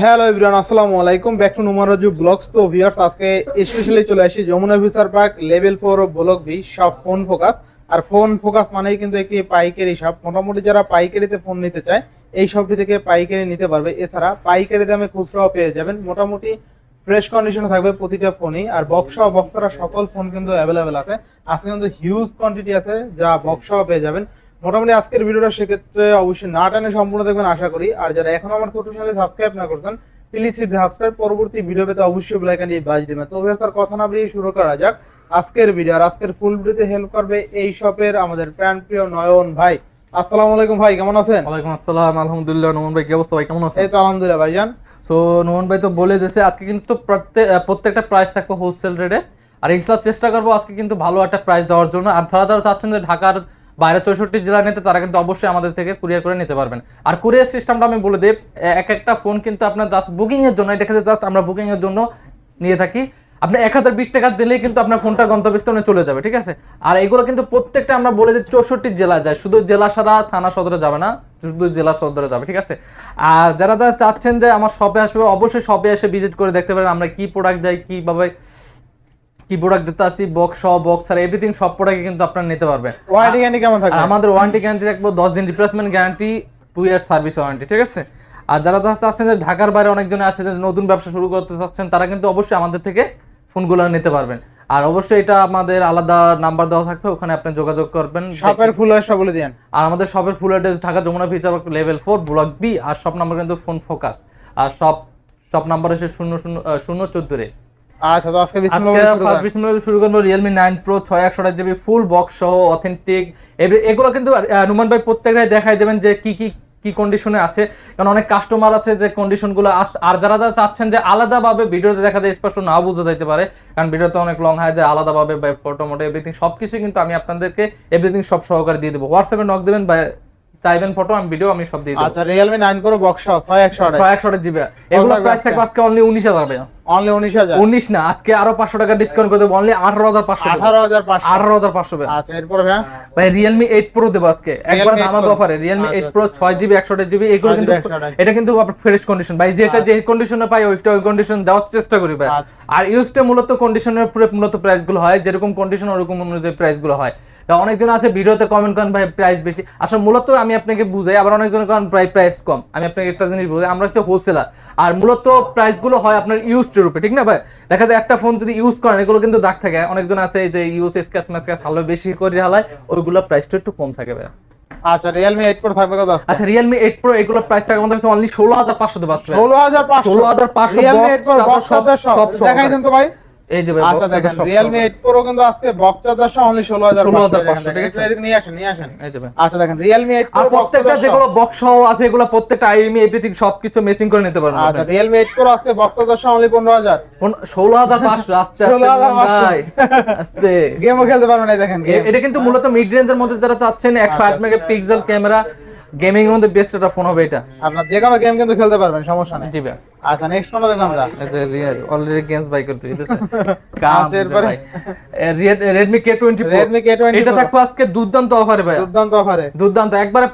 Hello everyone আসসালামু আলাইকুম। Back to নুমারাজু ব্লগস তো ভিউয়ার্স আজকে স্পেশালি চলে আসি Jamuna future park level four block B সব ফোন ফোকাস আর ফোন ফোকাস মানেই কিন্তু একটি পাইকারি শপ মোটামুটি যারা পাইকারিতে ফোন নিতে চায়, এই শপটি থেকে পাইকারি নিতে পারবে। এছাড়া পাইকারি দামে খুচরাও পেয়ে যাবেন। মোটামুটি ফ্রেশ কন্ডিশনে থাকবে প্রতিটা ফোনই আর বক্স বক্সারা সকল ফোন কিন্তু অ্যাভেলেবেল আছে। আজকে কিন্তু হিউজ কোয়ান্টিটি আছে, যা বক্সও পেয়ে যাবেন। মোটামুটি আজকের ভিডিওটা সেক্ষেত্রে অবশ্যই না টানে সম্পূর্ণ দেখবেন আশা করি। আর যারা এখন আমার ছোট চ্যানেলে সাবস্ক্রাইব না করছেন প্লিজ সাবস্ক্রাইব পরবর্তী ভিডিও পেতে অবশ্যই বেল আইকনটি বাজ দিবেন। তো আর কথা না বেরিয়ে শুরু করা যাক আজকের ভিডিও আর আজকের ফুল ভিডিওতে হেল্প করবে এই শপের আমাদের প্রাণ প্রিয় নয়ন ভাই। আসসালামু আলাইকুম ভাই কেমন আছেন? ওয়ালাইকুম আসসালাম আলহামদুলিল্লাহ। নোমান ভাই কি অবস্থা ভাই? কেমন আছেন? এই তো আলহামদুলিল্লাহ ভাইজান। সো নোমান ভাই তো বলে দিয়েছে আজকে কিন্তু প্রত্যেক প্রত্যেকটা প্রাইস থাকবে হোলসেল রেটে আর ইনশাল্লাহ চেষ্টা করব আজকে কিন্তু ভালো একটা প্রাইস দেওয়ার জন্য। আর যারা যারা চাচ্ছেন যে ঢাকার বাইরে চৌষট্টি জেলা নিতে, তারা কিন্তু অবশ্যই আমাদের থেকে কুরিয়ার করে নিতে পারবেন। আর কুরিয়ার সিস্টেমটা আমি বলে দিই, এক একটা ফোন কিন্তু আপনার জাস্ট বুকিং এর জন্য, এটা জাস্ট আমরা বুকিং এর জন্য নিয়ে থাকি। আপনি এক হাজার বিশ টাকা দিলেই কিন্তু আপনার ফোনটা গন্তব্যস্থলে চলে যাবে, ঠিক আছে? আর এগুলো কিন্তু প্রত্যেকটা আমরা বলে দিই, চৌষট্টি জেলা যায়। শুধু জেলা সারা থানা সদরে যাবে না, শুধু জেলা সদরে যাবে, ঠিক আছে? আর যারা যারা চাচ্ছেন যে আমার শপে আসবে, অবশ্যই শপে এসে ভিজিট করে দেখতে পারেন, আমরা কি প্রোডাক্ট দেয়, কীভাবে কি প্রোডাক্ট দিতে আসি বক্স বক্স আর এভরিথিং সব প্রোডাক্ট কিন্তু আপনারা নিতে পারবেন। ওয়ারেন্টি গ্যারান্টি কেমন থাকবে? আমাদের ওয়ারেন্টি গ্যারান্টি রাখব দশ দিন replacement guarantee two year service warranty ঠিক আছে? আর যারা যারা চাচ্ছেন যে ঢাকার বাইরে অনেকজন আছে যে নতুন ব্যবসা শুরু করতে চাচ্ছেন তারা কিন্তু অবশ্যই আমাদের থেকে ফোনগুলো নিতে পারবেন। আর অবশ্যই এটা আমাদের আলাদা নাম্বার দেওয়া থাকবে ওখানে আপনি যোগাযোগ করবেন। শপের ফুল সব বলে দেন আর আমাদের শপের full address Dhaka Jamuna future level four block B আর সব নাম্বার কিন্তু ফোন ফোকাস আর সব সব নাম্বার হচ্ছে শূন্য শূন্য শূন্য চোদ্দ আচ্ছা তো আজকে বিসমিল্লাহ শুরু করব নাইন প্রো ছয় একশো জিবি ফুল বক্স সহ অথেন্টিক এগুলো কিন্তু নুমান ভাই প্রত্যেকটাই দেখাই দেবেন যে কি কি কি কন্ডিশনে আছে। কারণ অনেক কাস্টমার আছে যে কন্ডিশনগুলো আর যারা যারা চাচ্ছেন যে আলাদাভাবে ভিডিওতে দেখা যায় স্পষ্ট না বোঝা যাইতে পারে। কারণ ভিডিওতে অনেক লং হয় যে আলাদাভাবে বা ফটো মোটো এভরিথিং সব কিছু কিন্তু আমি আপনাদেরকে এভরিথিং সব সহকারে দিয়ে দেবো। হোয়াটসঅ্যাপে নক দেবেন বা চাইবেন ফটো আমি ভিডিও আমি সব দিয়ে দেবো। আচ্ছা রিয়েলমি নাইন প্রো বক্স ছয় একশো আঠাশ। ছয় একশো জিবি এগুলো প্রাইস? থাকবে আজকে অনলি উনিশ হাজার টাকা অনলি উনিশ হাজার। উনিশ না আজকে আরও পাঁচশো টাকা ডিসকাউন্ট করে দেবো। অনলি আঠারো হাজার পাঁচশো আঠারো হাজার পাঁচশো। আঠারো হাজার পাঁচশো টাকা আচ্ছা এরপরে ভাইয়া? ভাই রিয়েলমি এইট প্রো দেবো আজকে। একবার Realme 8 Pro। অফারে রিয়েলমি আচ্ছা, এইট প্রো ছয় জিবি একশো জিবি এগুলো কিন্তু এটা কিন্তু আপনার ফ্রেশ কন্ডিশন ভাই যেটা যে কন্ডিশনে পাই ওইটা ওই কন্ডিশন দেওয়ার চেষ্টা করি ভাই। আচ্ছা। আর ইউজটা মূলত কন্ডিশনের উপরে মূলত প্রাইসগুলো হয়। যেরকম কন্ডিশন ওরকম অনুযায়ী প্রাইসগুলো হয়। তা অনেকজন আছে ভিডিওতে কমেন্ট করেন ভাই প্রাইস বেশি। আসলে মূলত আমি আপনাকে বুঝাই আবার অনেকজন করেন প্রায় প্রাইস কম। আমি আপনাকে একটা জিনিস বুঝাই আমরা হচ্ছে হোলসেলার আর মূলত প্রাইসগুলো হয় আপনার ইউজড রূপে ঠিক না ভাই? দেখা যায় একটা ফোন যদি ইউজ করেন এগুলো কিন্তু দাগ থাকে। অনেকজন আছে যে ইউজ স্ক্যাচ ম্যাচকাচ ভালো বেশি করে হালায় ওইগুলো প্রাইসটা একটু কম থাকে ভাই আচ্ছা রিয়েলমি এইট প্রো থাকবে কত আজকে? আচ্ছা রিয়েলমি এইট প্রো এগুলো প্রাইস থাকে আমাদের কাছে অনলি ষোলো হাজার পাঁচশো দেবো আজকে। ষোলো হাজার পাঁচশো। 16,500 রিয়েলমি box, এইট বক্স সব সব দেখাই দেন তো ভাই। এই যে আচ্ছা দেখেন চার্জার সব- রিয়েলমি কিন্তু আজকে বক্স সহ অনলি 16,500 ঠিক আছে? নিয়ে আসেন নিয়ে আসেন। এই যে আচ্ছা দেখেন রিয়েলমি এইট আর প্রত্যেকটা যেগুলো বক্স সহ আছে এগুলো প্রত্যেকটা আইএমই এভরিথিং সবকিছু ম্যাচিং করে নিতে পারবেন আচ্ছা রিয়েলমি এইট প্রো আজকে বক্স চার্জার সহ অনলি পনেরো হাজার। ষোলো হাজার পাঁচশো আস্তে আস্তে 16,500 ভাই আস্তে। গেমও খেলতে পারবেন এই দেখেন এটা কিন্তু মূলত মিড রেঞ্জের মধ্যে যারা চাচ্ছেন একশো আট মেগা পিক্সেল ক্যামেরা গেমিং এর মধ্যে বেস্ট একটা ফোন হবে এটা। আপনার যে কোনো গেম কিন্তু খেলতে পারবেন সমস্যা নেই। জি ভাই। আচ্ছা নেক্সট কোনটা দেখলাম আমরা। অলরেডি গেমস বাই করতে দিতেছে আচ্ছা, এরপরে? কে টোয়েন্টি Redmi K20 এটা থাকবে আজকে দুর্দান্ত অফারে ভাই। দুর্দান্ত অফারে দুর্দান্ত। একবারে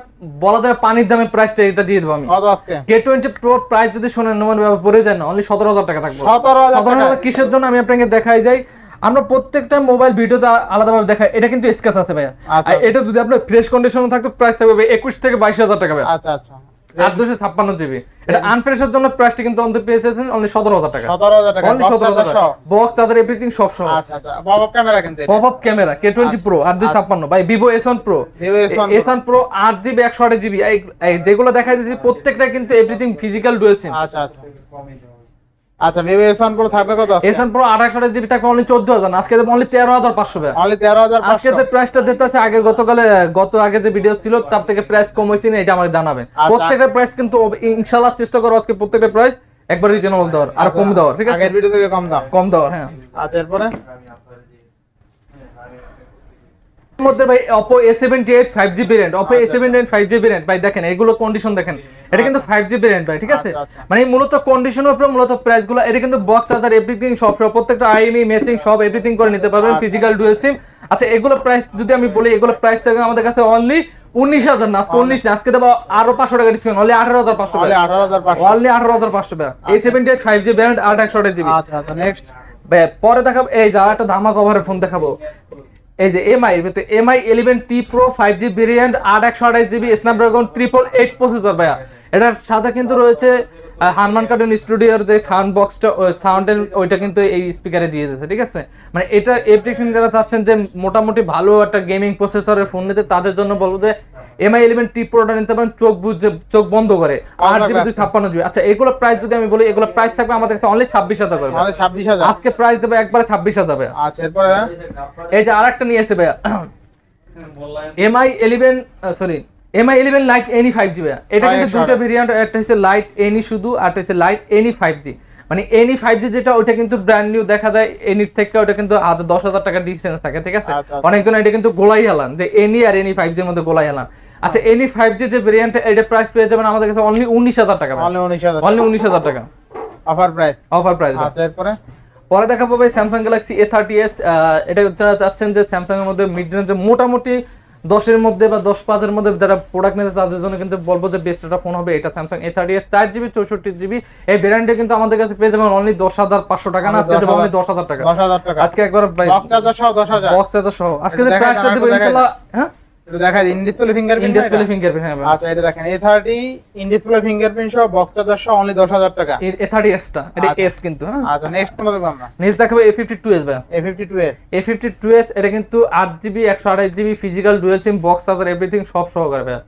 বলা যায় পানির দামে প্রাইসটা এটা দিয়ে দেবো আমি। কত আজকে? কে টোয়েন্টি প্রো প্রাইস যদি শোনেন নোমান ব্যাপার পড়ে যায় না অনলি সতেরো হাজার টাকা থাকবে। সতেরো হাজার সতেরো কিসের জন্য আমি আপনাকে দেখাই যাই। আমরা প্রত্যেকটা মোবাইল ভিডিওতে আলাদাভাবে দেখাই। এটা কিন্তু স্কেচ আছে ভাইয়া। আচ্ছা। আর এটা যদি আপনার ফ্রেশ কন্ডিশনে থাকতো প্রাইস থাকবে একুশ থেকে বাইশ হাজার টাকা ভাইয়া। আচ্ছা আচ্ছা। আট দুশো ছাপ্পান্ন জিবি এটা আনফ্রেশের জন্য প্রাইসটা কিন্তু অন্তত পেয়েছেন অনলি সতেরো হাজার টাকা। সতেরো হাজার টাকা অনলি সতেরো হাজার সহ। বক্স চার্জার এভরিথিং সব সহ। আচ্ছা আচ্ছা। বব ক্যামেরা কিন্তু এটা। ক্যামেরা কে টোয়েন্টি প্রো আট দুই ছাপ্পান্ন। ভাই Vivo S one pro Vivo S1 Pro। S one pro আট জিবি একশো আট জিবি যেগুলো দেখা যাচ্ছে প্রত্যেকটা কিন্তু এভরিথিং ফিজিক্যাল ডুয়েল সিম আচ্ছা আচ্ছা। আচ্ছা ভিভো এস ওয়ান প্রো থাকবে কত আছে এস ওয়ান প্রো আট একশো জিবি টাকা অনলি চোদ্দ হাজার আজকে অনলি তেরো হাজার পাঁচশো টাকা অনলি তেরো হাজার আজকে পাঁচশো যে প্রাইসটা দিতে আছে আগে গতকালে গত আগে যে ভিডিও ছিল তার থেকে প্রাইস কম হয়েছে না এটা আমাকে জানাবেন আচ্ছা। প্রত্যেকটা প্রাইস কিন্তু ইনশাল্লাহ চেষ্টা করো আজকে প্রত্যেকটা প্রাইস একবার রিজনেবল দেওয়ার আর কম দেওয়ার ঠিক আছে? আগের ভিডিও থেকে কম দাম। কম দেওয়ার হ্যাঁ। আচ্ছা এরপরে? এর মধ্যে ভাই Oppo A78 5G variant Oppo A78 5G variant ভাই দেখেন এগুলো কন্ডিশন দেখেন। এটা কিন্তু 5G ভেরিয়েন্ট ভাই ঠিক আছে? আচ্ছা, আচ্ছা। মানে মূলত কন্ডিশনের উপরে মূলত প্রাইসগুলো এটা কিন্তু বক্স চার্জার এভরিথিং সব প্রত্যেকটা আইএমই ম্যাচিং সব এভরিথিং করে নিতে পারবেন আচ্ছা। ফিজিক্যাল ডুয়েল সিম আচ্ছা এগুলো প্রাইস যদি আমি বলি এগুলো প্রাইস থাকে আমাদের কাছে অনলি উনিশ হাজার না উনিশ না আজকে দেবো আরও পাঁচশো টাকা ডিসকাউন্ট অনলি আঠারো হাজার পাঁচশো তাহলে আঠারো অনলি আঠারো হাজার পাঁচশো টাকা। এই seventy eight five G band আট একশো আঠাশ জিবি। আচ্ছা আচ্ছা নেক্সট পরে দেখাবো এই যে একটা ধামা কভারের ফোন দেখাবো। এই যে MI MI eleven T pro five G variant আট একশো আঠাশ GB Snapdragon triple eight processor ভাইয়া। এটার সাথে কিন্তু রয়েছে হানমান কার্টুন স্টুডিওর যে সাউন্ড বক্সটা সাউন্ডের ওইটা কিন্তু এই স্পিকারে দিয়ে দিয়েছে, ঠিক আছে? মানে এটা এপ্লিকেশন যারা চাচ্ছেন যে মোটামুটি ভালো একটা গেমিং প্রসেসরের ফোন নিতে, তাদের জন্য বলব যে এমআই ইলেভেন টি প্রোটা নিতে পারেন চোখ বুঝে চোখ বন্ধ করে আট জিবি দুই ছাপ্পান্ন জিবি। আচ্ছা এগুলো প্রাইস যদি আমি বলি এগুলো প্রাইস থাকবে আমাদের কাছে অনলি ছাব্বিশ হাজার করে ছাব্বিশ হাজার। আজকে প্রাইস দেবে একবারে ছাব্বিশ হাজার। আচ্ছা এরপরে? এই যে আরেকটা নিয়ে এসে ভাইয়া। MI eleven sorry MI eleven lite N E five G ভাইয়া। এটা কিন্তু দুটো ভেরিয়েন্ট একটা হচ্ছে লাইট এনি শুধু আর একটা হচ্ছে লাইট এনি ফাইভ জি মানে এনি ফাইভ জি যেটা ওটা কিন্তু ব্র্যান্ড নিউ দেখা যায় এনির থেকে ওটা কিন্তু আজ দশ হাজার টাকা ডিসটেন্স থাকে ঠিক আছে? আচ্ছা, আচ্ছা। অনেকজন এটা কিন্তু গোলাই হেলান যে এনি আর এনি ফাইভ জির মধ্যে গোলাই হেলান আচ্ছা এনি ফাইভ জি যে ভেরিয়েন্ট এটা প্রাইস পেয়ে যাবেন আমাদের কাছে অনলি উনিশ হাজার টাকা তাহলে উনিশ হাজার অনলি উনিশ হাজার টাকা। অফার প্রাইস অফার প্রাইস আচ্ছা এরপরে? পরে দেখা পাবে Samsung Galaxy A thirty S এটা যারা চাচ্ছেন যে স্যামসাং এর মধ্যে মিড রেঞ্জে মোটামুটি দশের মধ্যে বা দশ পাঁচের মধ্যে যারা প্রোডাক্ট নিতে তাদের জন্য কিন্তু বলব যে বেস্ট একটা ফোন হবে এটা স্যামসাং এ থার্টি এস চার জিবি চৌষট্টি জিবি এই ভ্যারিয়েন্টে কিন্তু আমাদের কাছে পেয়ে যাবেন অনলি দশ হাজার পাঁচশো টাকা না? আজকে দেবো অনলি দশ হাজার টাকা। দশ হাজার টাকা। আজকে একবার বক্স চার্জার সহ দশ হাজার। বক্স চার্জার সহ। আজকে যে প্রাইসটা দেবো দেখা ইনশাআল্লাহ হ্যাঁ? এটা দেখা যায় in display fingerprint in display fingerprint হ্যাঁ আচ্ছা এটা দেখেন ফিঙ্গারপ্রিন্ট সহ বক্স চার্জার সহ অনলি টাকা। এটা আচ্ছা। কিন্তু হ্যাঁ? আচ্ছা নেক্সট কোনটা দেখব আমরা? দেখাবে ভাই। এটা physical dual SIM box charger everything সব সহকারে ভাই।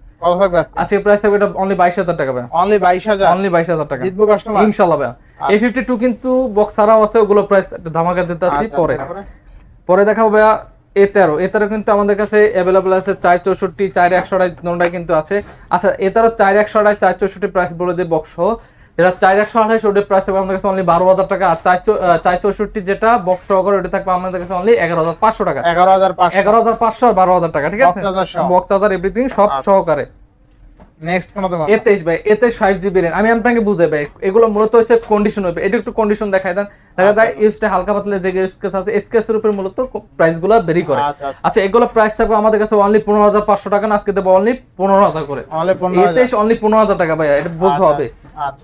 প্রাইস থাকবে এটা অনলি বাইশ হাজার টাকা ভাই। অনলি বাইশ হাজার? অনলি বাইশ হাজার টাকা। জিতবো কাস্টমার ভাই। টু কিন্তু বক্স ছাড়াও আছে ওগুলো প্রাইস ধামাকা দিতে আসছি আচ্ছা, পরে। পরে দেখাবো ভাইয়া এ তেরো এ তেরো কিন্তু আমাদের কাছে অ্যাভেলেবল আছে চার চৌষট্টি চার একশো আড়াই কিন্তু আছে। আচ্ছা এ তেরো চার একশো আড়াই চার চৌষট্টি প্রাইস বলে দিয়ে বক্স এটা চার একশো আঠাশ ওটার প্রাইস থাকবে আমাদের কাছে অনলি বারো হাজার টাকা আর চার চৌষট্টি যেটা বক্স সহকারে ওটা থাকবে আমাদের কাছে অনলি এগারো হাজার পাঁচশো টাকা। এগারো হাজার পাঁচশো। এগারো হাজার পাঁচশো আর বারো হাজার টাকা ঠিক আছে। বক্স হাজার এভরিথিং সব আচ্ছা। সহকারে। নেক্সট কোন দেখব এ ভাই এ তেইশ ফাইভ আমি আপনাকে বুঝাই ভাই এগুলো মূলত হচ্ছে কন্ডিশন হবে এটা একটু কন্ডিশন দেখাই দেন। দেখা যায় ইউজটা হালকা পাতলা যে স্কেচ আছে স্কেচের উপরে মূলত প্রাইসগুলো ভেরি করে। আচ্ছা আচ্ছা। আচ্ছা এগুলো প্রাইস থাকবে আমাদের কাছে অনলি পনেরো হাজার পাঁচশো টাকা না আজকে দেবো অনলি পনেরো হাজার করে। অনলি পনেরো এ হাজার তেইশ অনলি পনেরো হাজার টাকা ভাই এটা বুঝতে হবে। আচ্ছা।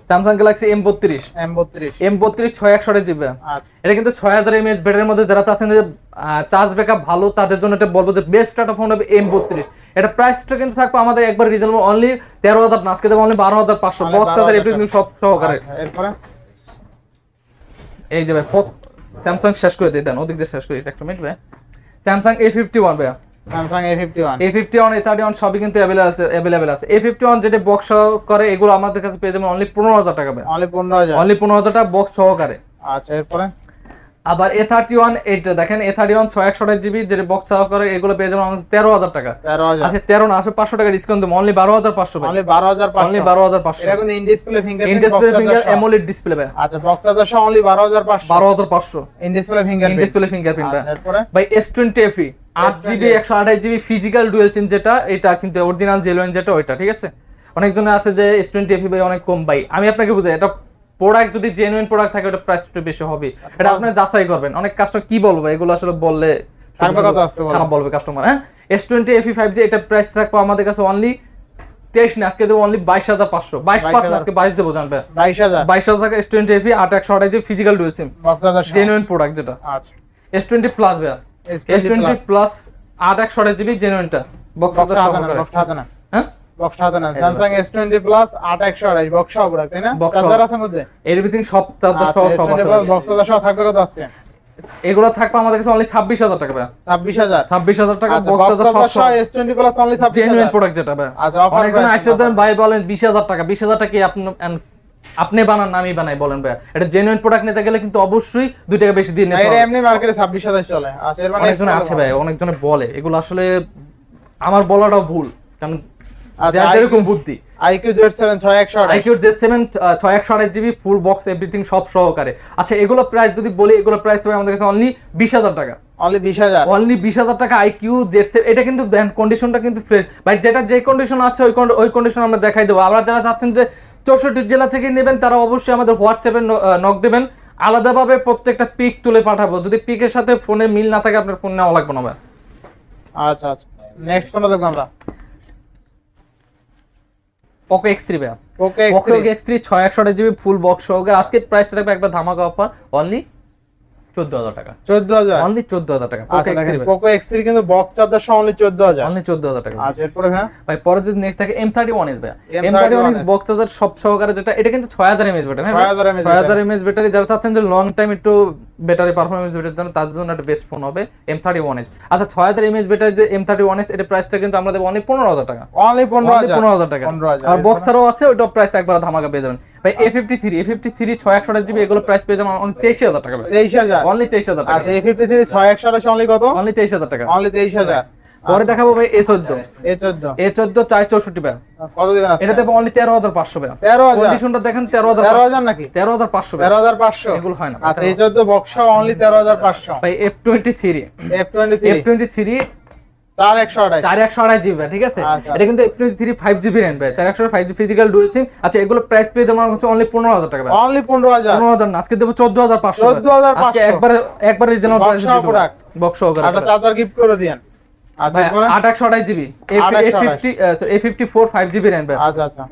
স্যামসাং গ্যালাক্সি এম বত্রিশ। এম বত্রিশ। এম বত্রিশ ছয় একশো জিবি। আচ্ছা। এটা কিন্তু ছয় হাজার এমএএচ ব্যাটারির মধ্যে যারা চাচ্ছেন যে চার্জ ব্যাকআপ ভালো তাদের জন্য এটা বলব যে বেস্ট একটা ফোন হবে এম বত্রিশ। এটা প্রাইসটা কিন্তু থাকবে আমাদের একবার রিজনেবল অনলি তেরো হাজার না আজকে দেবো অনলি বারো হাজার পাঁচশো। বক্স হাজার 12,000 এভরিথিং সব সহকারে। আচ্ছা, এই যে ভাই স্যামসাং শেষ করে দিয়ে দেন ওদিক দিয়ে শেষ করে দিই, একটা মিনিট ভাই। স্যামসাং এ ফিফটি ওয়ান ভাইয়া। এ ফিফটি ওয়ান এ সবই কিন্তু অ্যাভেলেবল আছে অ্যাভেলেবল আছে। এ ফিফটি ওয়ান যেটা বক্স সহকারে এগুলো আমাদের কাছে পেয়ে যাবেন। অনলি পনেরো হাজার টাকা অনলি পনেরো হাজার। অনলি পনেরো হাজার টাকা বক্স সহকারে। আচ্ছা এরপরে? আবার এ থার্টি ওয়ান এইটা দেখেন এ থার্টি ওয়ান ছয় একশো জিবি যেটা বক্স সহকারে এগুলো পেয়ে যাবেন আমাদের তেরো হাজার টাকা। আচ্ছা তেরো না আসলে পাঁচশো টাকা ডিসকাউন্ট দেবো অনলি বারো হাজার পাঁচশো অনলি বারো হাজার অনলি পাঁচশো বারো হাজার পাঁচশো। In display finger AMOLED display ভাই। আচ্ছা বক্স চার্জার সহ অনলি বারো হাজার পাঁচশো। বারো হাজার পাঁচশো। In display fingerprint in display fingerprint ভাই। আচ্ছা এস টোয়েন্টি এফি আট জিবি একশো আঠাশ জিবি ফিজিক্যাল ডুয়েল সিম যেটা এটা কিন্তু অরিজিনাল জেলোয়েন যেটা ওইটা ঠিক আছে? অনেকজনে আছে যে এস টোয়েন্টি এফি ভাই অনেক কম ভাই। আমি আপনাকে বুঝাই এটা প্রোডাক্ট যদি জেনুইন প্রোডাক্ট থাকে ওটা প্রাইস একটু বেশি হবে। এটা আপনি যাচাই করবেন। অনেক কাস্টমার কি বলব? এগুলো আসলে বললে? খারাপ বলবে কাস্টমার হ্যাঁ? S twenty F E five G এটা প্রাইস থাকবে আমাদের কাছে অনলি তেইশ না আজকে দেবো অনলি বাইশ হাজার পাঁচশো। বাইশ পাঁচ আজকে বাইশ দেবো জানবে? বাইশ হাজার। বাইশ হাজার এস টোয়েন্টি এফি আট একশো আঠাশ physical dual SIM genuine product যেটা। এস টোয়েন্টি প্লাস ভাইয়া। এস টোয়েন্টি প্লাস আট একশো আঠাশ জিবি জেনুইনটা বক্স বক্স হাতে না স্যামসাং প্লাস আট একশো আড়াই বক্স সহ পুরো, তাই না? সহ। চার্জার আছে মধ্যে? এভরিথিং সব চার্জার আচ্ছা সহ সব আছে। বক্স চার্জার সহ থাকবে কত আজকে? এগুলো থাকবে আমাদের কাছে অনলি টাকা box charger plus only genuine product যেটা আচ্ছা অফার অনেকজন ভাই বলেন টাকা কি আপনি আপনি বানান আমি বানাই বলেন ভাইয়া এটা জেনুইন প্রোডাক্ট নিতে গেলে কিন্তু অবশ্যই দুই টাকা বেশি দিয়ে নিতে এটা হবে। এমনি মার্কেটে ছাব্বিশ হাজার চলে। আচ্ছা এর মানে অনেকজনে আছে ভাই অনেকজনে বলে। এগুলো আসলে আমার বলাটাও ভুল কারণ যেরকম বুদ্ধি। আইকিউ জেড সেভেন ছয় একশো আড়াই আইকিউর জেড সেভেন ছয় একশো আঠাশ জিবি ফুল বক্স এভরিথিং সব সহকারে। আচ্ছা এগুলো প্রাইস যদি বলি এগুলো প্রাইস হবে আমাদের কাছে অনলি বিশ হাজার টাকা। অনলি বিশ হাজার। অনলি বিশ হাজার টাকা আইকিউ জেড এটা কিন্তু কন্ডিশনটা কিন্তু ফ্রেশ ভাই যেটা যে কন্ডিশন আছে ওই ওই কন্ডিশন আমরা দেখাই দেবো। আবার যারা চাচ্ছেন যে চৌষট্টি জেলা থেকে নেবেন তারা অবশ্যই আমাদের হোয়াটসঅ্যাপে নক দেবেন। আলাদাভাবে প্রত্যেকটা পিক তুলে পাঠাবো। যদি পিকের সাথে ফোনে মিল না থাকে আপনার ফোন নেওয়া লাগবে না আচ্ছা আচ্ছা। নেক্সট কোনটা দেখব আমরা। পকো এক্স থ্রি ভাইয়া পোকো এক্স থ্রি ছয় একশো জিবি ফুল বক্স সহকারে। আজকে প্রাইসটা থাকবে একটা ধামাকা অফার অনলি চোদ্দ হাজার টাকা। চোদ্দ হাজার? অনলি চোদ্দ হাজার টাকা। আচ্ছা পোকো এক্স থ্রি কিন্তু বক্স চার্জার সহ only চোদ্দ হাজার। অনলি চোদ্দ হাজার টাকা। আচ্ছা এরপরে হ্যাঁ ভাই পরে যদি নেক্সট থাকে এম থার্টি ওয়ান এস ভাই M thirty one S box charger সব সহকারে যেটা এটা কিন্তু ছয় হাজার এমএস ব্যাটারি ছয় হাজার এমএস ব্যাটারি যারা চাচ্ছেন যে লং টাইম একটু ব্যাটারি পারফরমেন্স ব্যাটারির জন্য তার জন্য একটা বেস্ট ফোন হবে এম থার্টি ওয়ান এস আচ্ছা ছয় হাজার এমএস ব্যাটারি যে এম থার্টি ওয়ান এস এটা প্রাইসটা কিন্তু আমরা দেবো অনেক পনেরো হাজার টাকা। অনলি পনেরো হাজার। পনেরো হাজার টাকা। আর বক্স আছে ওইটা প্রাইস একবার ধামাকা পেয়ে যাবেন। ভাই A fifty three A fifty three ছয় একশো জিবি এগুলো প্রাইস পেয়ে যাবেন অনলি তেইশ হাজার টাকা তেইশ হাজার? অনলি তেইশ হাজার টাকা। আচ্ছা এ ফিফটি থ্রি ছয় একশো অনলি কত? অনলি তেইশ হাজার টাকা। অনলি তেইশ হাজার। পরে দেখাবো ভাই এ চোদ্দ। এ চোদ্দ। এ চোদ্দ চার চৌষট্টি কত দিবেন এটা দেবো অনলি তেরো হাজার পাঁচশো তেরো হাজার? কন্ডিশনটা দেখেন তেরো হাজার তেরো হাজার নাকি? তেরো হাজার পাঁচশো তেরো হাজার পাঁচশো। এগুলো হয় না। আচ্ছা এই চোদ্দ বক্স অনলি তেরো হাজার পাঁচশো। ভাই F twenty three F twenty three F twenty three ঠিক আছে? আচ্ছা। এটা কিন্তু থ্রি ফাইভ জিবি র্যাম ভাই চার একশো five G physical dual SIM আচ্ছা এগুলো প্রাইস পেয়ে যাব হচ্ছে অনলি পনেরো হাজার টাকা অনলি পনেরো হাজার। পনেরো হাজার আজকে দেবো চোদ্দ হাজার পাঁচশো 14,500 একবারে একবারে reasonable price box charger gift করে দিয়েন। আচ্ছা আট একশো আড়াই GB. A fifty four five GB RAM ভাই। আচ্ছা আচ্ছা।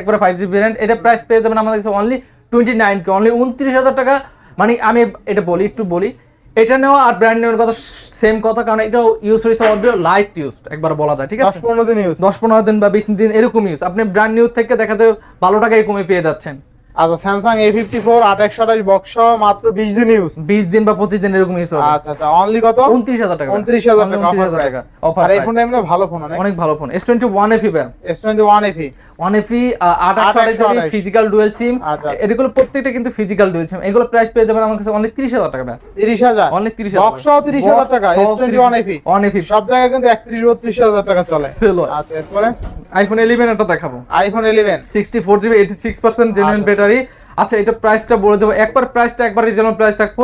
একবারে ফাইভ জিবি এটা প্রাইস পেয়ে যাবেন আমাদের কাছে only twenty nine K only উনত্রিশ হাজার টাকা। মানে আমি এটা বলি একটু বলি। এটা নেওয়া আর ব্র্যান্ড নেওয়ার কথা সেম কথা কারণ এটাও ইউজ হয়েছে অডিও লাইট ইউজ একবার বলা যায় ঠিক দশ আছে পনেরো দিন ইউজ দশ পনেরো দিন বা বিশ দিন এরকম ইউজ আপনি ব্র্যান্ড নিউজ থেকে দেখা যায় ভালো টাকায় কমে পেয়ে যাচ্ছেন। আচ্ছা স্যামসাং এ ফিফটি ফোর আট একশো আঠাশ বক্স মাত্র বিশ দিন ইউজ বিশ দিন বা পঁচিশ দিন এরকম ইউজ আচ্ছা অনলি কত? উনত্রিশ হাজার টাকা। উনত্রিশ হাজার টাকা 29,000 টাকা। টাকা অফার এই ফোনটা এমনি ভালো ফোন অনেক। অনেক ভালো phone S twenty one F E ব্যাম S twenty one F E one F E আট একশো আড়াই 828 ফিজিক্যাল ডুয়েল সিম। এগুলো প্রত্যেকটা কিন্তু ফিজিক্যাল ডুয়েল সিম এগুলো প্রাইস পেয়ে যাবেন আমার কাছে তিরিশ হাজার টাকা তিরিশ হাজার। অনলি তিরিশ বক্স তিরিশ হাজার টাকা। S twenty one F E one F E সব জায়গায় কিন্তু একত্রিশ বত্রিশ হাজার টাকা চলে। আচ্ছা এরপরে? আইফোন ইলেভেন এটা দেখাবো। IPhone eleven sixty four GB eighty six percent genuine আচ্ছা। ব্যাটারি আচ্ছা এটা প্রাইসটা বলে দেবো। একবার প্রাইসটা একবার রিজনেবল প্রাইস থাকব।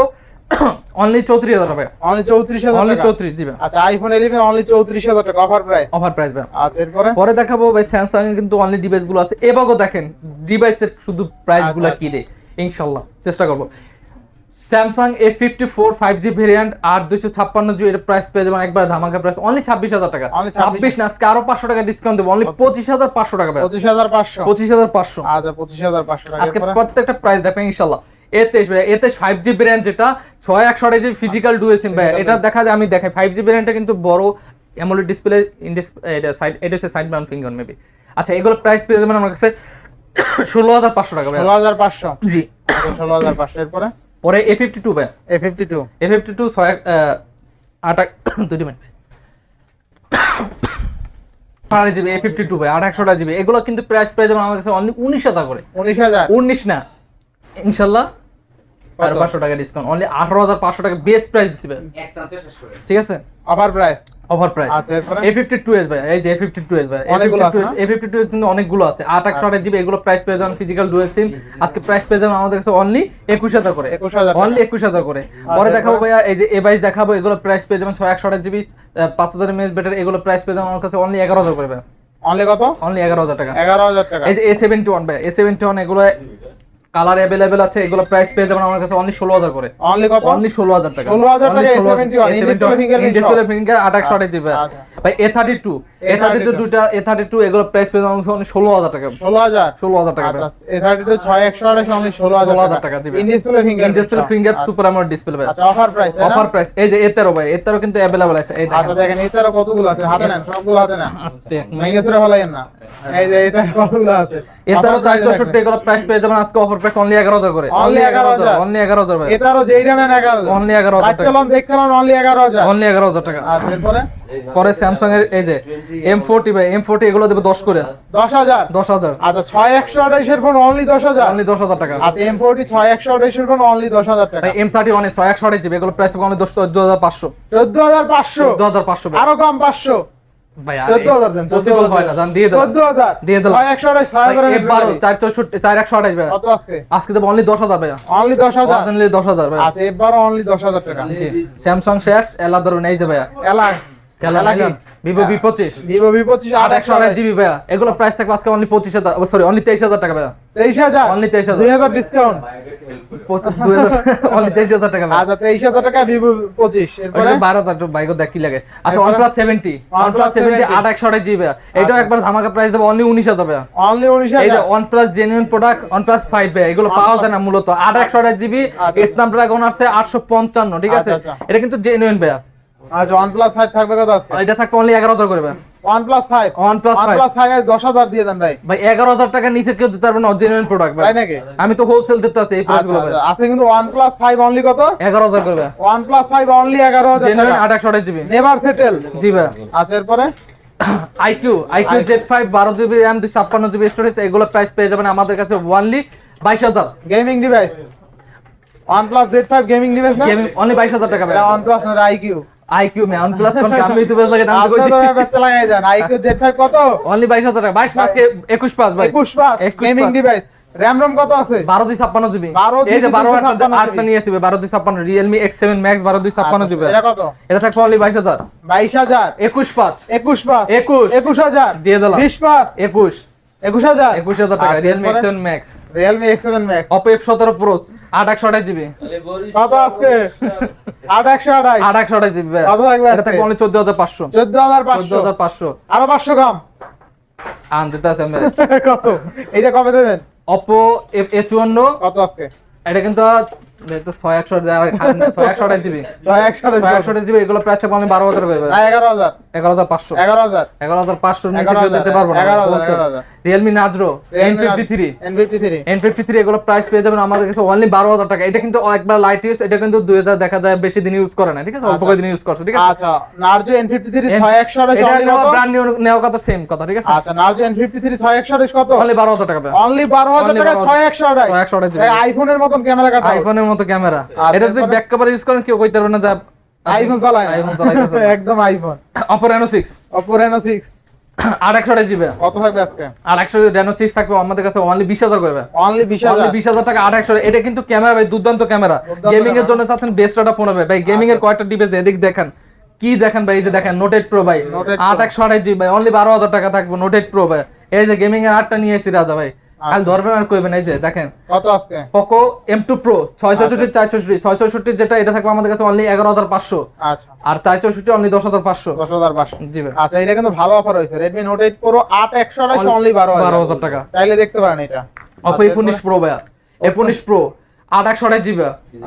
অনলি চৌত্রিশ হাজার টাকা। অনলি চৌত্রিশ হাজার অনলি চৌত্রিশ আচ্ছা আইফোন ইলেভেন অনলি চৌত্রিশ হাজার টাকা অফার প্রাইস অফার প্রাইস ভাই। আচ্ছা এরপরে? পরে দেখাবো ভাই স্যামসাং এর কিন্তু অনলি ডিভাইসগুলো আছে। এবারও দেখেন ডিভাইসের শুধু প্রাইসগুলো আচ্ছা। কি দেয় ইনশাল্লাহ চেষ্টা করব। Samsung A fifty four five G variant আট দুইশো ছাপ্পান্ন জি এর প্রাইস পেয়ে যাবেন একবার ধামাকা প্রাইস অনলি ছাব্বিশ হাজার টাকা। 26 ছাব্বিশ না আজকে আরও পাঁচশো টাকা ডিসকাউন্ট দেবো অনলি পঁচিশ হাজার পাঁচশো টাকা পঁচিশ হাজার পাঁচশো। পঁচিশ হাজার পাঁচশো। আচ্ছা পঁচিশ হাজার পাঁচশো টাকা আজকে? প্রত্যেকটা প্রাইস দেখবেন ইনশাল্লাহ এ তেইশ ভাই এ তেইশ ফাইভ জি ভেরিয়েন্ট যেটা ছয় একশো আড়াই জিবি ফিজিক্যাল ডুয়েল সিম ভাই এটা দেখা যায় আমি দেখাই। ফাইভ জি ভেরিয়েন্টটা কিন্তু বড় অ্যামোলেড ডিসপ্লে এটা সাইড এটা হচ্ছে সাইড মাউন্ট ফিঙ্গার মেবি আচ্ছা এগুলো প্রাইস পেয়ে যাবেন আমার কাছে ষোলো হাজার পাঁচশো টাকা ষোলো হাজার পাঁচশো। জি। আচ্ছা, ষোলো হাজার পাঁচশো এরপরে? পরে এ ফিফটি টু ভাই। A fifty two A fifty two ছয় আহ, আট এক- দুটি মিনিট। আড়াই জিবি এ ফিফটি টু ভাই আট একশোটা জিবি। এগুলো কিন্তু প্রাইস প্রাইস আমার কাছে অনলি উনিশ হাজার করে। উনিশ হাজার। উনিশ না। ইনশাল্লাহ। আর পাঁচশো টাকা ডিসকাউন্ট অনলি আঠারো হাজার পাঁচশো টাকা বেস্ট প্রাইস দিবে ঠিক আছে? অফার প্রাইস অফার প্রাইস আচ্ছা এরপরে? এ ফিফটি টু এস ভাই এই যে এ ফিফটি টু এস ভাই অনেকগুলো আছে, না? এ ফিফটি টু এস কিন্তু অনেকগুলো আছে। আট একশো জিবি এগুলো প্রাইস পেয়ে যাবেন ফিজিক্যাল ডুয়েল সিম আজকে প্রাইস পেয়ে যাবেন আমাদের কাছে অনলি একুশ হাজার করে। একুশ হাজার অনলি একুশ হাজার করে। পরে? দেখাবো এই যে এ বাইশ দেখাবো এগুলো প্রাইস পেয়ে যাবেন ছয় একশো আঠাশ জিবি পাঁচ হাজার এমএস বেটার এগুলো প্রাইস পেয়ে যাবেন আমার কাছে অনলি এগারো হাজার করে ভাই অনলি কত? অনলি এগারো হাজার টাকা। এগারো হাজার টাকা। এই যে এ সেভেন্টি ওয়ান ভাই এ সেভেন্টি ওয়ান এগুলো কালার অ্যাভেলেবেল আছে এগুলো প্রাইস পেয়ে যাবেন আমার কাছে অনলি ষোলো হাজার করে। অনলি কত? অনলি ষোলো হাজার টাকা। 16,000 টাকা A71, in-display fingerprint ফিঙ্গার আটাক শর্টে আঠাশ জিবি আচ্ছা। ভাই A thirty two A thirty two দুটা এ থার্টি টু এগুলো প্রাইস পেয়ে যাবেন ষোলো হাজার টাকা। ষোলো হাজার? ষোলো হাজার টাকা আচ্ছা এ থার্টি টু ছয় একশো আঠাশ অনলি ষোলো হাজার 16,000 টাকা। দিবে। In display finger display finger super আমার ডিসপ্লে ভাই। আচ্ছা অফার প্রাইস অফার প্রাইস এই যে এ তেরো ভাই এ তেরো কিন্তু অ্যাভেলেবল আছে এই আচ্ছা দেখেন দেখেন এটারও কতগুলো আছে? হাতে নেন সবগুলো হাতে নেন। আস্তে। এক ভেঙে না। এই যে এটার কতগুলো আছে? এ তেরো চার চৌষট্টি এগুলো প্রাইস পেয়ে যাবেন আজকে অফার প্রাইস অনলি এগারো হাজার করে। Only 11,000 অনলি এগারো হাজার ভাই। দেখেন। এটারও যেইটা নেন এগারো হাজার অনলি এগারো হাজার অনলি এগারো হাজার। অনলি এগারো হাজার টাকা। আচ্ছা এরপরে? পরে স্যামসাং এর এই যে এম ফোরটি ভাই এম ফোরটি এগুলো দেবে দশ করে। দশ হাজার? দশ হাজার। আচ্ছা ছয় একশো আঠাইশের ফোন অনলি দশ হাজার? অনলি দশ হাজার টাকা। আচ্ছা এম ফোরটি ছয় একশো আঠাইশের ফোন অনলি দশ হাজার টাকা। ভাই এম থার্টি ওয়ান ছয় একশো আঠাশ জিবি এগুলো প্রাইস অনলি পাঁচশো। হাজার পাঁচশো? ভাই। আরও কম পাঁচশো? ভাই চোদ্দ হাজার দেন পসিবল হয় না জান দিয়ে চোদ্দ হাজার? দিয়ে ছয় হাজার বারো চার একশো আঠাশ ভাই। কত আজকে আজকে দেবো অনলি দশ হাজার ভাই অনলি দশ হাজার? দশ হাজার ভাই আচ্ছা এবারও অনলি দশ হাজার টাকা। জি। স্যামসাং শেষ এলা ধরবেন এই যে ভাইয়া। এলা ভিভো ভি পঁচিশ। ভিভো ভি পঁচিশ আট আট। একশো আঠাশ জিবি ভাইয়া। এগুলো প্রাইস থাকবে আজকে অনলি পঁচিশ হাজার। সরি অনলি তেইশ হাজার টাকা ভাইয়া। তেইশ হাজার? 23,000 দুই হাজার ডিসকাউন্ট দুই হাজার অনলি তেইশ হাজার টাকা আচ্ছা তেইশ হাজার টাকা ভিভো পঁচিশ। এরপরে? বারো হাজার বাইক দেখ কি লাগে। আচ্ছা one plus seventy one plus seventy আট একশো আঠাশ জিবি এটাও একবার ধামাকা প্রাইস দেবো অনলি উনিশ হাজার ভাইয়া। অনলি উনিশ হাজার। OnePlus genuine product OnePlus five এগুলো পাওয়া যায় না মূলত। আট একশো আঠাশ জিবি আচ্ছা। স্ন্যাপড্রাগন আছে আটশো পঞ্চান্ন ঠিক আছে? আচ্ছা, আচ্ছা। এটা কিন্তু জেনুইন ভাইয়া। আচ্ছা থাকবে কত আজকে? এটা অনলি করে দিয়ে দেন ভাই। ভাই টাকা নিচে কেউ দিতে পারবে না জেনুইন প্রোডাক্ট ভাই। নাকি? আমি তো হোলসেল দিতে আছি এই আচ্ছা ভাই আচ্ছা, আছে কিন্তু অনলি কত? Only genuine GB never settle জি ভাই। আচ্ছা এরপরে? স্টোরেজ এগুলো প্রাইস পেয়ে যাবেন আমাদের কাছে গেমিং ডিভাইস গেমিং ডিভাইস না? অনলি বাইশ হাজার টাকা ভাই। না আইকিউ মে ওয়ান প্লাস কোন আমি তো লাগে দাম তো আপনার তো বাচ্চা লাগাই যান। আইকিউ জেড ফাইভ কত? অনলি বাইশ হাজার টাকা। বাইশ মাসকে একুশ পাঁচ ভাই। একুশ পাস গেমিং ডিভাইস র্যাম রম কত আছে? বারো দুই ছাপ্পান্ন জিবি। 12 এই যে GB বারো আটটা 256 আটটা নিয়ে আসবে বারো দুই ছাপ্পান্ন। রিয়েলমি এক্স সেভেন ম্যাক্স দুই ছাপ্পান্ন আচ্ছা, জিবি। এটা কত? এটা থাকবে অনলি বাইশ হাজার। বাইশ হাজার। একুশ পাঁচ। একুশ পাস একুশ। একুশ হাজার। দিয়ে দিলাম। বিশ পাস একুশ। একুশ হাজার? একুশ হাজার টাকা আচ্ছা, Realme X seven Max Realme X seven Max Oppo F সতেরো প্রো আট একশো আঠাশ জিবি। কত আজকে আট একশো আট একশো আঠাশ জিবি কত থাকবে এটা থাকবে অনলি চোদ্দ হাজার পাঁচশো। চোদ্দ হাজার পাঁচশো। হাজার পাঁচশো। আরও পাঁচশো গ্রাম। আন দিতে আছে কত? এটা কবে দেবেন? অপো এ চুয়ান্ন। কত আজকে? এটা কিন্তু ছয় একশো ছয় একশো আঠাশ জিবি। ছয় একশো আঠাশ জিবি এগুলো আমি বারো হাজার এগারো হাজার। এগারো হাজার পাঁচশো। এগারো হাজার। এগারো হাজার পাঁচশো নিচে এগারো কেউ হাজার, দিতে পারব না। এগারো হাজার, এগারো হাজার। Realme নাজরো N fifty three N fifty three N fifty three এগুলো প্রাইস পেয়ে যাবেন আমাদের কাছে অনলি বারো হাজার টাকা। এটা কিন্তু একবার লাইট ইউজ এটা কিন্তু দুই হাজার দেখা যায় বেশি দিন ইউজ করে না ঠিক আছে? অল্প ইউজ করছে ঠিক আছে? আচ্ছা নার্জো এন ফিফটি থ্রি ছয় একশো আঠাশ এটা only নেওয়া কত? ব্র্যান্ড নিউ নেওয়া কথা সেম কথা ঠিক আছে? আচ্ছা নার্জো এন ফিফটি থ্রি ছয় একশো কত? অনলি বারো হাজার টাকা অনলি বারো হাজার টাকা ছয় একশো ছয় একশো আইফোনের মতন ক্যামেরা কাটা আইফোনের মতো ক্যামেরা আচ্ছা, এটা যদি? ব্যাক কভার ইউজ করেন কেউ কইতে পারবে না আইফোন চালায়। আইফোন না। একদম iPhone. Oppo Reno six Oppo Reno six আট একশো জিবি। কত থাকবে আজকে? আর একশো সিক্স থাকবে আমাদের কাছে অনলি বিশ হাজার করবে অনলি বিশ হাজার। বিশ হাজার টাকা আট একশো এটা কিন্তু ক্যামেরা ভাই দুর্দান্ত ক্যামেরা। গেমিং এর জন্য চাচ্ছেন বেস্ট একটা ফোন হবে। ভাই গেমিং এর কয়েকটা ডিভাইস এদিক দেখেন। কি দেখেন ভাই এই যে দেখেন নোটেড প্রো ভাই। আট একশো আঠাশ জিবি ভাই অনলি বারো হাজার টাকা থাকবে নোটেড প্রো ভাই। এই যে গেমিং এর আটটা নিয়ে এসেছি রাজা ভাই। আচ্ছা। কাল ধরবেন আর কইবেন এই যে দেখেন। কত আজকে? পোকো এম টু প্রো ছয় চৌষট্টি ছয় চৌষট্টি যেটা এটা থাকবে আমাদের কাছে অনলি এগারো হাজার পাঁচশো। আচ্ছা। আর চার চৌষট্টি অনলি দশ হাজার পাঁচশো। দশ হাজার পাঁচশো। জি ভাই। আচ্ছা এটা কিন্তু ভালো অফার এইট প্রো আট একশো আঠাশ Only অনলি বারো বারো হাজার হাজার টাকা। চাইলে দেখতে পারেন এটা। অপো উনিশ প্রো ভাইয়া। এফ উনিশ প্রো আট একশো আঠাশ জিবি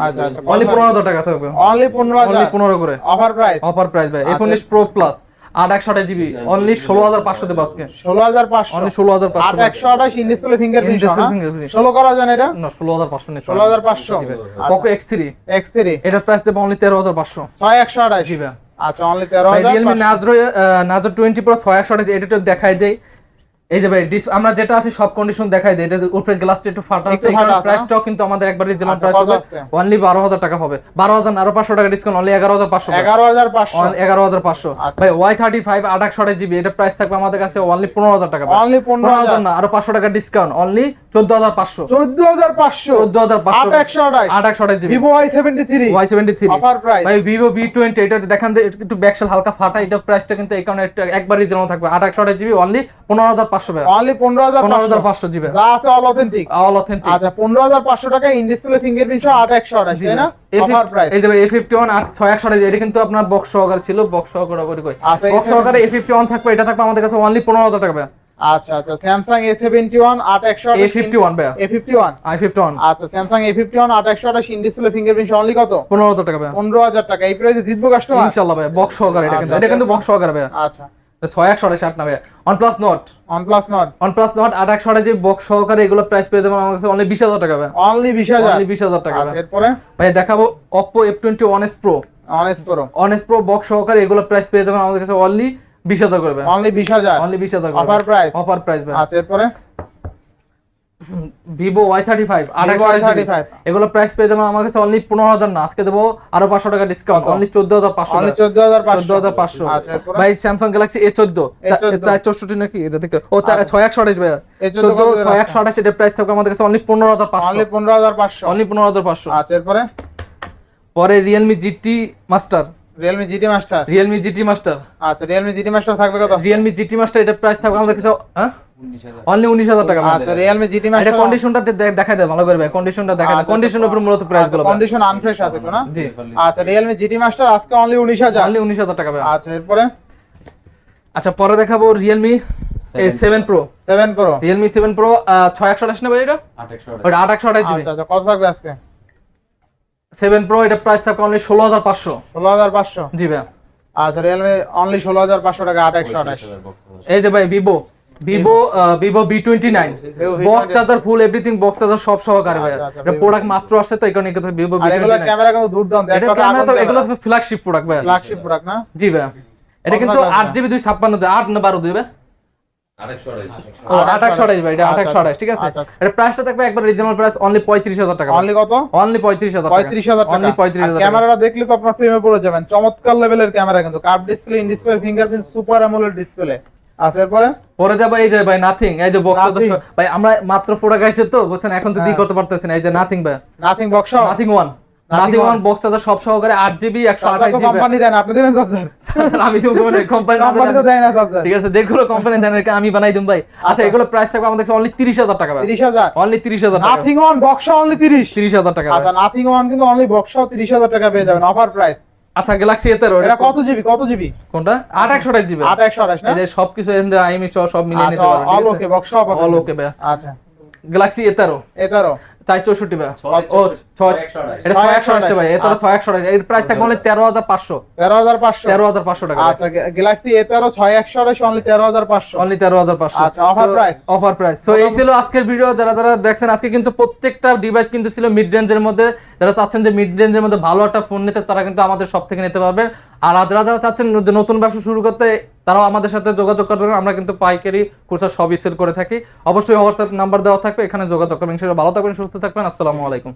আচ্ছা আচ্ছা অনলি পনেরো হাজার টাকা থাকবে। অনলি পনেরো অনলি পনেরো করে। অফার প্রাইস অফার প্রাইস ভাই। আচ্ছা। এফ উনিশ প্রো প্লাস আট একশো আঠাশ জিবি। অনলি ষোলো হাজার পাঁচশো দেবো আজকে। ষোলো হাজার পাঁচশো। ষোলো হাজার পাঁচশো একশো আঠাশ ইনডিসপ্লে ফিঙ্গারপ্রিন্ট In-display ষোলো করা যায় না এটা? না ষোলো হাজার পাঁচশো নিচ্ছে ষোলো হাজার পাঁচশো। Poco X three X three এটার প্রাইস দেবো অনলি তেরো হাজার পাঁচশো। ছয় একশো আঠাশ। জি ভাই আচ্ছা অনলি তেরো হাজার রিয়েলমি নাজরো নাজর টোয়েন্টি প্রো ছয় একশো আঠাশ এটা দেখাই দেই। এই যে ভাই আমরা যেটা আছে সব কন্ডিশন দেখাই দেই। এটা উপরে গ্লাসটা একটু ফাটা আছে আছে, প্রাইসটাও কিন্তু আমাদের একবার রিজনেবল প্রাইস হবে অনলি বারো হাজার টাকা হবে। বারো হাজার আরও পাঁচশো টাকা ডিসকাউন্ট অনলি এগারো হাজার পাঁচশো এগারো হাজার পাঁচশো। এগারো হাজার পাঁচশো। আচ্ছা। ভাই ওয়াই থার্টি ফাইভ আট একশো আঠাশ জিবি এটা প্রাইস থাকবে আমাদের কাছে অনলি পনেরো হাজার টাকা অনলি পনেরো পনেরো হাজার। হাজার না আরও পাঁচশো টাকা ডিসকাউন্ট অনলি চোদ্দ হাজার পাঁচশো। চোদ্দ হাজার পাঁচশো। চোদ্দ হাজার পাঁচশো। আট একশো আঠাশ। আট একশো আঠাশ GB Y seventy three offer price ভাই ভিভো ভি টোয়েন্টি এটা দেখান একটু ব্যাকশাল হালকা ফাটা এটা প্রাইসটা কিন্তু এই কারণে একটু একবারই যেমন থাকবে। আট একশো আঠাশ জিবি অনলি পনেরো হাজার পাঁচশো অনলি পনেরো হাজার পনেরো হাজার পাঁচশো পাঁচশো জিবি। যা আছে অল অথেন্টিক অল অথেন্টিক আচ্ছা পনেরো হাজার পাঁচশো টাকা ইনডিসপ্লে ফিঙ্গারপ্রিন্ট সহ আট একশো আঠাশ তাই না? এই যে এ ফিফটি ওয়ান আট ছয় একশো এটা কিন্তু আপনার বক্স সহকারে ছিল বক্স সহকারে কই? আচ্ছা, বক্স সহকারে এ ফিফটি ওয়ান থাকবে এটা থাকবে আমাদের কাছে অনলি পনেরো হাজার টাকা আচ্ছা আচ্ছা স্যামসাং এ সেভেন্টি ওয়ান আট একশো এ ফিফটি ওয়ান ভাই A fifty one I fifty one আচ্ছা স্যামসাং এ ফিফটি ওয়ান আট একশো আঠাশ ইনডিসপ্লে ফিঙ্গারপ্রিন্ট অনলি কত? পনেরো হাজার টাকা পনেরো হাজার টাকা। এই প্রাইসে জিতবো কাস্টমার ইনশাল্লাহ ভাই বক্স সহকারে এটা কিন্তু আচ্ছা, এটা কিন্তু বক্স সহকারে ভাই আচ্ছা। ছয় একশো আঠাশ আট না ভাই one plus Nord one plus Nord one plus Nord আট একশো আঠাশ বক্স সহকারে এগুলো প্রাইস পেয়ে যাবেন আমার কাছে অনলি বিশ হাজার টাকা ভাই অনলি বিশ হাজার। অনলি বিশ হাজার টাকা আচ্ছা এরপরে? ভাই দেখাবো টোয়েন্টি ওয়ান এস প্রো অনেস প্রো অনেস বক্স সহকারে এগুলো প্রাইস পেয়ে যাবেন আমাদের কাছে অনলি বিশ হাজার করবে অনলি বিশ হাজার। অনলি বিশ হাজার অফার প্রাইস অফার প্রাইস ভাই আচ্ছা এরপরে? ভিভো ওয়াই থার্টি ফাইভ আট Vivo একশো Y35 এগুলো প্রাইস পেয়ে যাবেন আমার কাছে অনলি পনেরো হাজার না আজকে দেবো আরও পাঁচশো টাকা ডিসকাউন্ট অনলি চোদ্দ হাজার পাঁচশো চোদ্দ হাজার পাঁচশো। আচ্ছা ভাই স্যামসাং গ্যালাক্সি এ চোদ্দ। A14 চার চৌষট্টি নাকি? এটা থেকে ও চা- ছয় একশো আঠাশ A14 চোদ্দ ছয় একশো আঠাশ এটার প্রাইস থাকবে আমাদের কাছে অনলি পনেরো হাজার পাঁচশো। অনলি পনেরো হাজার পাঁচশো। অনলি পনেরো হাজার পাঁচশো। আচ্ছা এরপরে? পরে Realme GT Master Realme GT Master Realme GT Master আচ্ছা রিয়েলমি জিটি মাস্টার থাকবে কত? রিয়েলমি জিটি মাস্টার এটা প্রাইস থাকবে আমাদের কাছে হ্যাঁ? অনলি উনিশ হাজার টাকা আচ্ছা রিয়েলমি জিটি এটা মাস্টার কন্ডিশনটা দেখাই দেয় ভালো করে ভাই কন্ডিশনটা দেখা দেয় আচ্ছা, কন্ডিশনের উপর মূলত প্রাইসগুলো কন্ডিশন আনফ্রেশ আছে তো না? জি। আচ্ছা রিয়েলমি জিটি মাস্টার আজকে অনলি উনিশ হাজার। অনলি উনিশ হাজার টাকা ভাই। আচ্ছা এরপরে? আচ্ছা পরে দেখাবো Realme seven Pro seven Pro Realme seven Pro ছয় একশো আঠাশ নেবে এটা? ওটা আট একশো আঠাশ আচ্ছা আচ্ছা কত থাকবে আজকে? সেভেন প্রো এটা প্রাইস থাকবে অনলি ষোলো হাজার পাঁচশো। ষোলো হাজার পাঁচশো? জি ভাই। আচ্ছা রিয়েলমি অনলি ষোলো হাজার পাঁচশো টাকা আট একশো আঠাশ। এই যে ভাই Vivo Vivo Vivo V twenty nine box charger full everything box charger সব সহকারে ভাই আচ্ছা, আচ্ছা, এটা প্রোডাক্ট মাত্র আসছে তো কারণে ভিভো বি টোয়েন্টি ক্যামেরা কিন্তু দুর্দান্ত? এটা ক্যামেরা তো এগুলো ফ্ল্যাগশিপ প্রোডাক্ট ভাই ফ্ল্যাগশিপ প্রোডাক্ট না? জি ভাই এটা কিন্তু আট জিবি দুই ছাপ্পান্ন আট না বারো আট ভাই একশো ঠিক আছে? আচ্ছা, আচ্ছা। এটা প্রাইসটা থাকবে একবার রিজনেবল প্রাইস অনলি পঁয়ত্রিশ হাজার টাকা অনলি কত? অনলি পঁয়ত্রিশ হাজার পঁয়ত্রিশ হাজার অনলি পঁয়ত্রিশ হাজার ক্যামেরাটা দেখলে তো আপনার প্রেমে পড়ে যাবেন। চমৎকার লেভেলের ক্যামেরা কিন্তু। Curve display in display fingerprint super AMOLED display আছে এরপরে? পরে যাব এই যে ভাই নাথিং এই যে বক্স। ভাই আমরা মাত্র প্রোডাক্ট আসছে তো বুঝছেন? এখন তো দিয়ে হ্যাঁ। করতে পারতেছি না এই যে নাথিং ভাই। Nothing box Nothing one Nothing one box charger সব সহকারে আট জিবি একশো আঠাশ জিবি কোম্পানি দেন আপনি দেবেন স্যার আমি তো কোম্পানি কোম্পানি তো দেয় না স্যার ঠিক আছে যেগুলো কোম্পানি দেন আমি বানাই দিম ভাই। আচ্ছা। আচ্ছা। এগুলো প্রাইস থাকবে আমাদের অনলি তিরিশ হাজার টাকা ভাই। তিরিশ হাজার। অনলি তিরিশ হাজার টাকা। নাথিং ওয়ান বক্স অনলি তিরিশ। তিরিশ হাজার টাকা আচ্ছা নাথিং ওয়ান কিন্তু অনলি বক্স তিরিশ হাজার টাকা পেয়ে যাবেন অফার প্রাইস আচ্ছা গ্যালাক্সি এ তেরো এটা কত? জিবি? কত জিবি? কোনটা? আট একশো আঠাশ জিবি। আট একশো আঠাশ এই যে সবকিছু আইএমই সব মিলিয়ে আচ্ছা নিতে পারবেন অল ওকে বক্স সব অল ওকে আচ্ছা। গ্যালাক্সি এ তেরো। এটারও চার চৌষট্টি ভাই। ছয় ও ছয় একশো। এটা ছয় একশো ভাই আচ্ছা। ছয় একশো আঠাশ এর প্রাইস থাকবে অনলি তেরো হাজার পাঁচশো। তেরো হাজার পাঁচশো। তেরো হাজার পাঁচশো টাকা আচ্ছা গ্যালাক্সি এ তেরো ছয় একশো অনলি তেরো হাজার পাঁচশো। অনলি তেরো হাজার পাঁচশো। আচ্ছা, price? অফার প্রাইস তো এই ছিল আজকের ভিডিও যারা যারা দেখছেন আজকে কিন্তু প্রত্যেকটা ডিভাইস কিন্তু ছিল মিড রেঞ্জের মধ্যে। যারা চাচ্ছেন যে মিড রেঞ্জের মধ্যে ভালো একটা ফোন নিতে তারা কিন্তু আমাদের সব থেকে নিতে পারবেন। আর যারা যারা চাচ্ছেন যে নতুন ব্যবসা শুরু করতে তারাও আমাদের সাথে যোগাযোগ করবেন আমরা কিন্তু পাইকারি খুচরা সবই সেল করে থাকি। অবশ্যই হোয়াটসঅ্যাপ নাম্বার দেওয়া থাকবে, এখানে যোগাযোগ করবেন। সেটা ভালো থাকবেন, সুস্থ থাকবেন। আসসালামু আলাইকুম।